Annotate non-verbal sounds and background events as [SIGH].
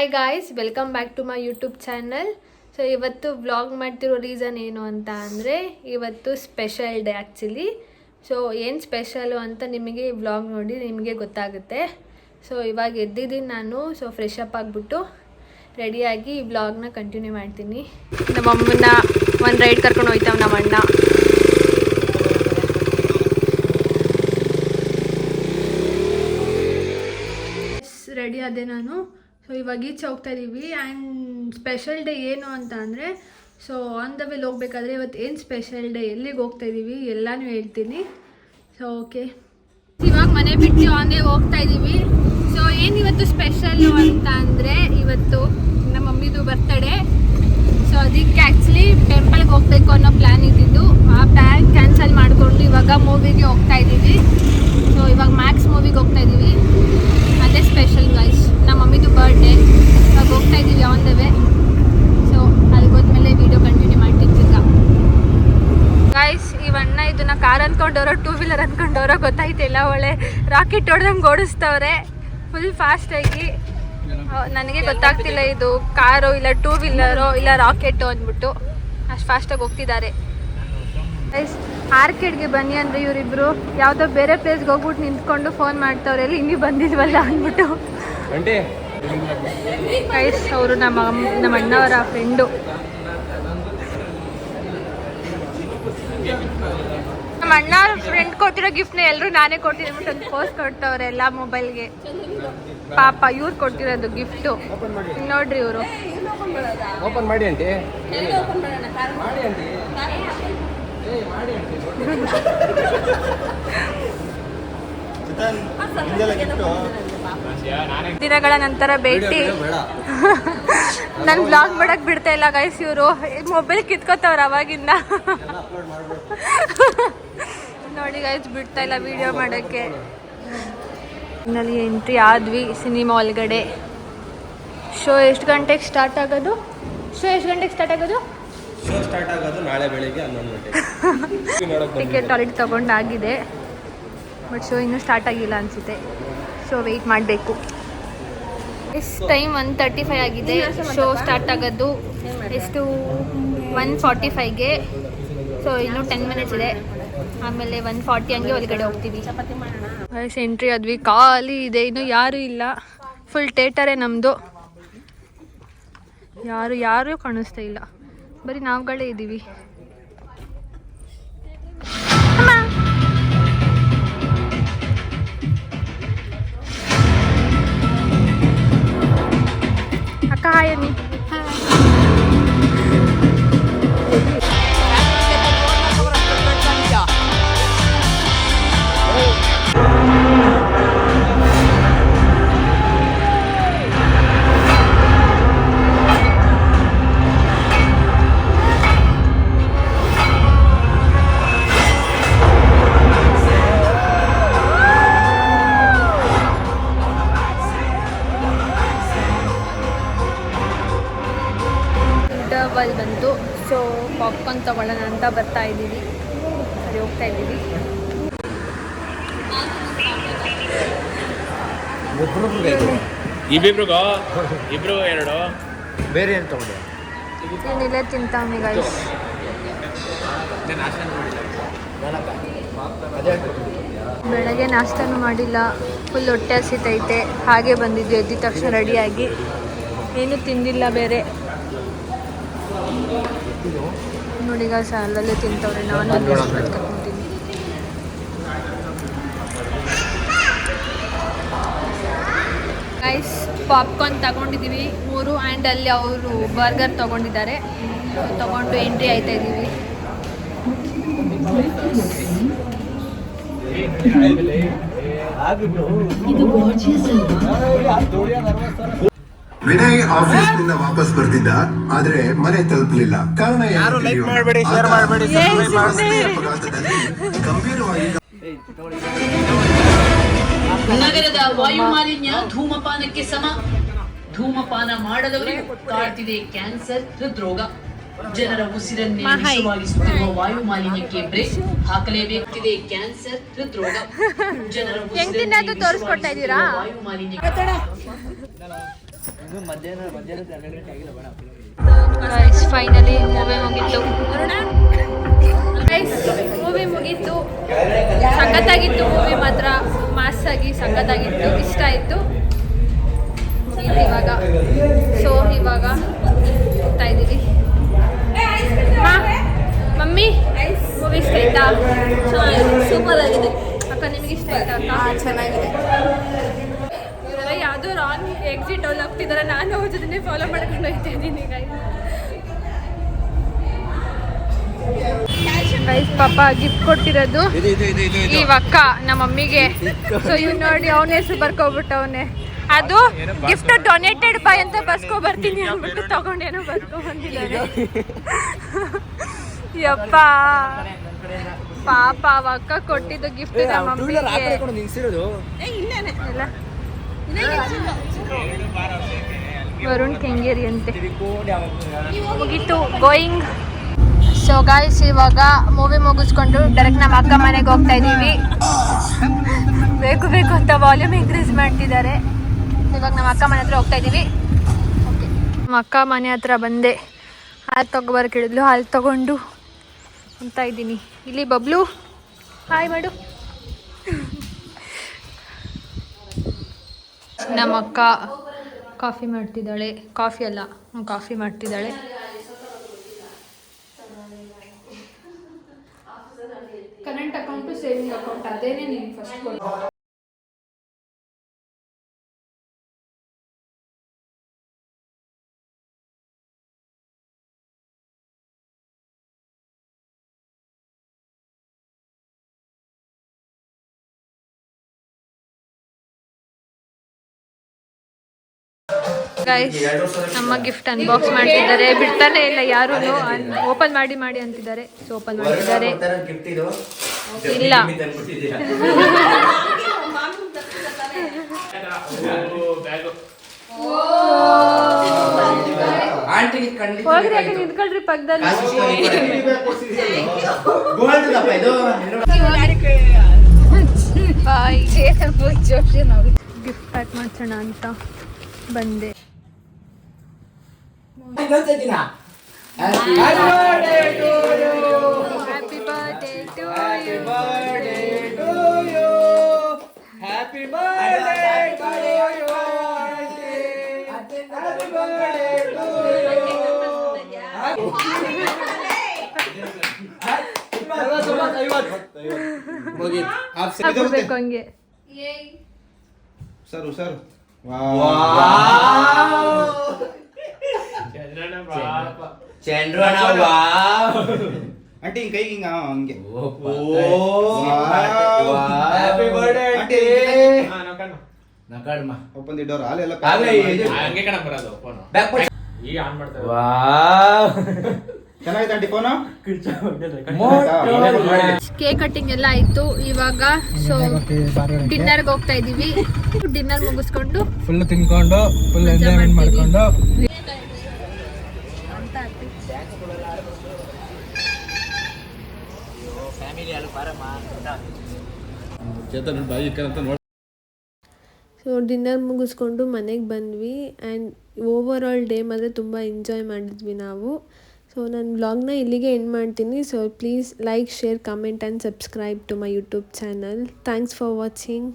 Hi guys welcome back to my YouTube channel so ಇವತ್ತು vlog ಮಾಡ್ತಿರೋ reason ಏನು ಅಂತ ಅಂದರೆ, ಇವತ್ತು ಸ್ಪೆಷಲ್ ಡೇ ಆ್ಯಕ್ಚುಲಿ ಸೊ ಏನು ಸ್ಪೆಷಲು ಅಂತ ನಿಮಗೆ ವ್ಲಾಗ್ ನೋಡಿ ನಿಮಗೆ ಗೊತ್ತಾಗುತ್ತೆ. ಸೊ ಇವಾಗ ಎದ್ದಿದ್ದೀನಿ ನಾನು ಸೊ ಫ್ರೆಶ್ ಅಪ್ ಆಗಿಬಿಟ್ಟು ರೆಡಿಯಾಗಿ ಈ ವ್ಲಾಗ್ನ ಕಂಟಿನ್ಯೂ ಮಾಡ್ತೀನಿ. ನಮ್ಮ ಅಮ್ಮನ ಒಂದು ರೈಡ್ ಕರ್ಕೊಂಡು ಹೋಯ್ತಾವ, ನಮ್ಮ ಅಣ್ಣ. ರೆಡಿ ಆದೆ ನಾನು. ಸೊ ಇವಾಗ ಈಚೆ ಹೋಗ್ತಾ ಇದ್ದೀವಿ ಆ್ಯಂಡ್ ಸ್ಪೆಷಲ್ ಡೇ ಏನು ಅಂತ ಅಂದರೆ ಸೊ ಆನ್ ದ ವೇಲ್ ಹೋಗ್ಬೇಕಾದ್ರೆ ಇವತ್ತು ಏನು ಸ್ಪೆಷಲ್ ಡೇ ಎಲ್ಲಿಗೆ ಹೋಗ್ತಾ ಇದ್ದೀವಿ ಎಲ್ಲನೂ ಹೇಳ್ತೀನಿ. ಸೊ ಓಕೆ ಇವಾಗ ಮನೆ ಬಿಟ್ಟು ಆನ್ ಹೋಗ್ತಾ ಇದ್ದೀವಿ ಸೊ ಏನು ಇವತ್ತು ಸ್ಪೆಷಲ್ಲು ಅಂತ ಅಂದರೆ, ಇವತ್ತು ನಮ್ಮ ಮಮ್ಮಿದು ಬರ್ತಡೇ ಸೊ ಅದಕ್ಕೆ ಆ್ಯಕ್ಚುಲಿ ಟೆಂಪಲ್ಗೆ ಹೋಗ್ಬೇಕು ಅನ್ನೋ ಪ್ಲ್ಯಾನ್ ಇದ್ದಿದ್ದು ಆ ಪ್ಲ್ಯಾನ್ ಕ್ಯಾನ್ಸಲ್ ಮಾಡಿಕೊಂಡು ಇವಾಗ ಮೂವಿಗೆ ಹೋಗ್ತಾ ಇದ್ದೀವಿ ಸೊ ಇವಾಗ ಮ್ಯಾಕ್ಸ್ ಮೂವಿಗೆ ಹೋಗ್ತಾ ಇದ್ದೀವಿ ಅದೇ ಸ್ಪೆಷಲ್ ಗೈಸ್ ನಮ್ಮ ಮಮ್ಮಿದು ಬರ್ಡೇ ಇವಾಗ ಹೋಗ್ತಾ ಇದ್ದೀವಿ ಆನ್ ದ ವೇ ಸೊ ಅಲ್ಲಿಗೆ ಹೋದ್ಮೇಲೆ ವಿಡಿಯೋ ಕಂಟಿನ್ಯೂ ಮಾಡ್ತೀನಿ ತಿರ್ಗಾ ಗೈಸ್ ಇವಣ್ಣ ಇದನ್ನ ಕಾರ್ ಅನ್ಕೊಂಡವ್ರೋ ಟೂ ವೀಲರ್ ಅನ್ಕೊಂಡವ್ರೋ ಗೊತ್ತಾಯ್ತಿಲ್ಲ ಒಳ್ಳೆ ರಾಕೆಟ್ ಹೊಡೆದಂಗೆ ಓಡಿಸ್ತವ್ರೆ. ಫುಲ್ ಫಾಸ್ಟಾಗಿ ನನಗೆ ಗೊತ್ತಾಗ್ತಿಲ್ಲ ಇದು ಕಾರು ಇಲ್ಲ ಟೂ ವೀಲರು ಇಲ್ಲ ರಾಕೆಟು ಅಂದ್ಬಿಟ್ಟು. ಅಷ್ಟು ಫಾಸ್ಟಾಗಿ ಹೋಗ್ತಿದ್ದಾರೆ. ಆರ್ಕೆಡ್ಗೆ ಬನ್ನಿ ಅಂದರೆ ಇವರಿಬ್ರು ಯಾವುದೋ ಬೇರೆ ಪ್ಲೇಸ್ಗೆ ಹೋಗ್ಬಿಟ್ಟು ನಿಂತ್ಕೊಂಡು ಫೋನ್ ಮಾಡ್ತವ್ರೆ. ಎಲ್ಲಿ ಇನ್ನೂ ಬಂದಿದ್ವಲ್ಲ ಅಂದ್ಬಿಟ್ಟು. ಅವರು ನಮ್ಮ ನಮ್ಮ ಅಣ್ಣವರ ಫ್ರೆಂಡು ನಮ್ಮ ಅಣ್ಣ ಫ್ರೆಂಡ್ ಕೊಟ್ಟಿರೋ ಗಿಫ್ಟ್ನ ಎಲ್ಲರೂ ನಾನೇ ಕೊಟ್ಟಿದ್ಬಿಟ್ಟು ಒಂದು ಪೋಸ್ಟ್ ಕೊಟ್ಟವ್ರೆ ಎಲ್ಲ ಮೊಬೈಲ್ಗೆ ಪಾಪ ಇವ್ರು ಕೊಟ್ಟಿರೋದು ಗಿಫ್ಟು ನೋಡ್ರಿ ಇವರು. ಓಪನ್ ಮಾಡಿ ಆಂಟಿ. ಮಾಡಿ ಆಂಟಿ. ಏ ಮಾಡಿ ಆಂಟಿ. ದಿನಗಳ ನಂತರ ಭೇಟಿ. [LAUGHS] ನನ್ ಬ್ಲಾಗ್ ಮಾಡಕ್ ಬಿಡ್ತಾ ಇಲ್ಲ ಗೈಸ್ ಇವರು. ಮೊಬೈಲ್ ಕಿತ್ಕೋತವ್ರ ಅವಾಗಿಂದ. [LAUGHS] ನೋಡಿ ಗೈಸ್ ಬಿಡ್ತಾ ಇಲ್ಲ ವಿಡಿಯೋ ಮಾಡೋಕ್ಕೆ. ನಲ್ಲಿ ಎಂಟ್ರಿ ಆದ್ವಿ ಸಿನಿಮಾ ಒಳಗಡೆ ಶೋ ಎಷ್ಟು ಗಂಟೆಗೆ ಸ್ಟಾರ್ಟ್ ಆಗೋದು? ಶೋ ಎಷ್ಟು ಗಂಟೆಗೆ ಸ್ಟಾರ್ಟ್ ಆಗೋದು? ಶೋ ಸ್ಟಾರ್ಟ್ ಆಗೋದು ನಾಳೆ ಬೆಳಿಗ್ಗೆ ಹನ್ನೊಂದು ಗಂಟೆಗೆ. ಟಿಕೆಟ್ ಆಲ್ರೆಡಿ ತಗೊಂಡಾಗಿದೆ ಬಟ್ ಶೋ ಇನ್ನೂ ಸ್ಟಾರ್ಟ್ ಆಗಿಲ್ಲ ಅನಿಸುತ್ತೆ. ಶೋ ವೆಯ್ಟ್ ಮಾಡಬೇಕು. ಎಷ್ಟು ಟೈಮ್ ಒನ್ ತರ್ಟಿ ಫೈವ್ ಆಗಿದೆ. ಶೋ ಸ್ಟಾರ್ಟ್ ಆಗೋದು. ಎಷ್ಟು ಒನ್ ಫಾರ್ಟಿ ಫೈವ್ಗೆ ಸೊ ಇನ್ನೂ ಟೆನ್ ಮಿನಿಟ್ಸ್ ಇದೆ. ಆಮೇಲೆ ಒನ್ ಫಾರ್ಟಿ ಹಂಗೆ ಒಳಗಡೆ ಹೋಗ್ತೀವಿ. ವಯಸ್ಸು ಎಂಟ್ರಿ ಆದ್ವಿ. ಖಾಲಿ ಇದೆ. ಇನ್ನು ಯಾರೂ ಇಲ್ಲ. ಫುಲ್ ಥೇಟರೇ ನಮ್ಮದು ಯಾರು ಯಾರೂ ಕಾಣಿಸ್ತಾ ಇಲ್ಲ. ಬರೀ ನಾವುಗಳೇ ಇದ್ದೀವಿ ಅಕ್ಕ ಹಾಯ್ ತಗೊಳ್ಳೋಣ ಅಂತ ಬರ್ತಾ ಇದ್ದೀವಿ. ಸರಿ ಹೋಗ್ತಾ ಇದ್ದೀವಿ. ಇಬ್ಬಿಬ್ರಿಗೋ ಇಬ್ರು ಎರಡು? ಬೇರೆ ಏನು ತಗೊಂಡೆ? ಏನಿಲ್ಲ ತಿಂತಾವ್ನಿ ಗೈಸ್ ಅದೇ ಬೆಳಗ್ಗೆ ನಾಷ್ಟನೂ ಮಾಡಿಲ್ಲ. ಫುಲ್ ಹೊಟ್ಟೆ ಹಸಿತೈತೆ. ಹಾಗೆ ಬಂದಿದ್ವಿ ಎದ್ದಿದ ತಕ್ಷಣ ರೆಡಿಯಾಗಿ. ಏನು ತಿಂದಿಲ್ಲ ಬೇರೆ. ನೋಡಿ ಈಗ ಅಲ್ಲಲ್ಲೇ ತಿಂತವ್ರೆ. ನಾನು ಅಲ್ಲಿ ಕರ್ಕೊಂತೀನಿ ಗೈಸ್ ಪಾಪ್ಕಾರ್ನ್ ತಗೊಂಡಿದ್ದೀವಿ ಮೂರು ಆ್ಯಂಡ್ ಅಲ್ಲಿ ಅವರು ಬರ್ಗರ್ ತಗೊಂಡಿದ್ದಾರೆ. ತಗೊಂಡು ಎಂಟ್ರಿ ಆಯ್ತಾ ಇದ್ದೀವಿ ವಿನಯ್ ಆಫೀಸ್ನಿಂದ ವಾಪಸ್ ಬರ್ತಿದ್ದ ಆದ್ರೆ ಮನೆ ತಲುಪಲಿಲ್ಲ. ಕಾರಣ ಯಾರು ಲೈಕ್ ಮಾಡಬೇಡಿ ಶೇರ್ ಮಾಡಬೇಡಿ ಸಬ್ಸ್ಕ್ರೈಬ್ ಅಪಘಾತದಲ್ಲಿ ಗಂಭೀರವಾಗಿ ನಗರದ ವಾಯು ಮಾಲಿನ್ಯ ಧೂಮಪಾನಕ್ಕೆ ಸಮ. ಧೂಮಪಾನ ಮಾಡದವರಿಗೆ ಕಾಡ್ತಿದೆ ಕ್ಯಾನ್ಸರ್ ಹೃದ್ರೋಗ. ಜನರ ಉಸಿರನ್ನೇ ವಿಷವಾಗಿಸುತ್ತಿರುವ ವಾಯು ಮಾಲಿನ್ಯಕ್ಕೆ ಬ್ರೇಕ್ ಹಾಕಲೇಬೇಕಿದೆ ಕ್ಯಾನ್ಸರ್ ಹೃದ್ರೋಗ. ಜನರ ಉಸಿರನ್ನೇ ತೋರಿಸ್ಕೊಳ್ತಾ ತೋರಿಸ್ಕೊಡ್ತಾ ಇದ್ದೀರಾ? ವಾಯು ಮಾಲಿನ್ಯ ಫೈನಲಿ ಮೂವಿ ಮುಗೀತು. ಮೂವಿ ಮುಗೀತು. ಸಖತ್ತಾಗಿತ್ತು ಮೂವಿ ಮಾತ್ರ. ಮಾಸ್ ಆಗಿ ಸಖತ್ತಾಗಿತ್ತು ಇಷ್ಟ ಆಯಿತು. ಇವಾಗ. ಸೊ ಇವಾಗ ಹೋಗ್ತಾ ಇದ್ದೀವಿ. ಮಾ, ಮಮ್ಮಿ ಮೂವಿ ಇಷ್ಟ ಆಯ್ತಾ? ಸೂಪರ್ ಆಗಿದೆ. ಅಕ್ಕ ನಿಮಗೆ ಇಷ್ಟ ಆಯ್ತಾ ಅಕ್ಕ? ಚೆನ್ನಾಗಿದೆ. ಯಾವುದೋ ರಾಂಗ್ ಎಕ್ಸಿಟ್ ಅಲ್ಲಿ ಹೋಗ್ತಿದ್ದಾರೆ ನಾನು ಅವ್ರ ಜೊತೆ ಫಾಲೋ ಮಾಡ್ಕೊಂಡು ಹೋಗ್ತಾ ಇದ್ದೀನಿ ಗೈಸ್ ಪಾಪ ಗಿಫ್ಟ್ ಕೊಟ್ಟಿರೋದು ಈ ಅಕ್ಕ ನಮ್ಮ ಮಮ್ಮಿಗೆ. ಸೊ ಇವ್ ನೋಡಿ ಅವನ ಹೆಸರು ಅವನೇ. ಅದು ಗಿಫ್ಟ್ ಡೊನೇಟೆಡ್ ಬೈ ಅಂತ ಬರ್ಸ್ಕೊ ಬರ್ತೀನಿ ಅಂದ್ಬಿಟ್ಟು ತಗೊಂಡೇನೋ ಬರ್ಕೊ ಬಂದಿದ್ದಾರೆ ಯಪ್ಪ. ಪಾಪ ಅವ ಅಕ್ಕ ಕೊಟ್ಟಿದ್ದು ಗಿಫ್ಟ್ ನಮ್ಮ ಮಮ್ಮಿಗೆ. ವರುಣ್ ಕೆಂಗೇರಿ ಅಂತೆ ಮುಗಿತು ಗೋಯಿಂಗ್. ಸೊ ಗಾಯ್ಸ್ ಇವಾಗ ಮೂವಿ ಮುಗಿಸ್ಕೊಂಡು ಡೈರೆಕ್ಟ್ ನಮ್ಮ ಅಕ್ಕ ಮನೆಗೆ ಹೋಗ್ತಾ ಇದ್ದೀವಿ. ಬೇಕು ಬೇಕು ಅಂತ ವಾಲ್ಯೂಮ್ ಇನ್ಕ್ರೀಸ್ ಮಾಡ್ತಿದ್ದಾರೆ. ಇವಾಗ ನಮ್ಮ ಅಕ್ಕ ಮನೆ ಹತ್ರ ಹೋಗ್ತಾ ಇದ್ದೀವಿ. ನಮ್ಮ ಅಕ್ಕ ಮನೆ ಹತ್ರ ಬಂದೆ. ಹಾಲು ತಗೊಬರಕ್ಕೆ ಹೇಳಿದ್ಲು. ಹಾಲು ತಗೊಂಡು ಅಂತ ಇದ್ದೀನಿ. ಇಲ್ಲಿ ಬಬ್ಲು, ಹಾಯ್ ಮಾಡು. ನಮ್ಮ ಅಕ್ಕ ಕಾಫಿ ಮಾಡ್ತಿದ್ದಾಳೆ. ಕಾಫಿ ಅಲ್ಲ ಕಾಫಿ ಮಾಡ್ತಿದ್ದಾಳೆ. ಗೈಸ್ ನಮ್ಮ ಗಿಫ್ಟ್ ಅನ್ಬಾಕ್ಸ್ ಮಾಡ್ತಿದ್ದಾರೆ. ಬಿಡ್ತಾನೆ ಇಲ್ಲ ಯಾರು ಓಪನ್ ಮಾಡಿ ಮಾಡಿ ಅಂತಿದ್ದಾರೆ. ಸೊ ಓಪನ್ ಮಾಡ್ತಿದ್ದಾರೆ. ಇಲ್ಲ. ಹೋಗ್ರಿ ಯಾಕೆ ನಿಂತ್ಕೊಳ್ರಿ ಪಕ್ಕದಲ್ಲಿ. ಗಿಫ್ಟ್ ಪ್ಯಾಕ್ ಮಾಡ್ಸೋಣ ಅಂತ ಬಂದೆ. ಹ್ಯಾಪಿ ಬರ್ಡೇ ಟು ಯು ಹಾಕ್ಬೇಕು ಹಂಗೆ ಸರ್ ಸರ್ ಹ್ಯಾಪಿ ಆಂಟಿ. ನಕಡ್ಮ ಓಪನ್ ದಿ ಡೋರ್ ಹಾಲೆಲ್ಲ ಹಂಗೆ. ಕಣ ಬರೋದು ಫೋನು ಈಗ ಆನ್ ಮಾಡ್ತಾರೆ. ಚೆನ್ನಾಗಿದೆ ಆಂಟಿ ಫೋನು ಕೇಕ್ ಕಟ್ಟಿಂಗ್ ಎಲ್ಲ ಆಯ್ತು ಇವಾಗ ಸೊ ಡಿನ್ನರ್ಗೆ ಹೋಗ್ತಾ ಇದೀವಿ. ಡಿನ್ನರ್ ಮುಗಿಸ್ಕೊಂಡು ಫುಲ್ ತಿನ್ಕೊಂಡು ಫುಲ್ ಎಂಜಾಯ್ಮೆಂಟ್ ಮಾಡ್ಕೊಂಡು. ಸೊ ಡಿನ್ನರ್ ಮುಗಿಸ್ಕೊಂಡು ಮನೆಗೆ ಬಂದ್ವಿ ಆ್ಯಂಡ್ ಓವರ್ ಆಲ್ ಡೇ ಮಾತ್ರ ತುಂಬ ಎಂಜಾಯ್ ಮಾಡಿದ್ವಿ ನಾವು. ಸೊ ನಾನು ಬ್ಲಾಗ್ನ ಇಲ್ಲಿಗೆ ಎಂಡ್ ಮಾಡ್ತೀನಿ. So please like share comment and subscribe to my YouTube channel thanks for watching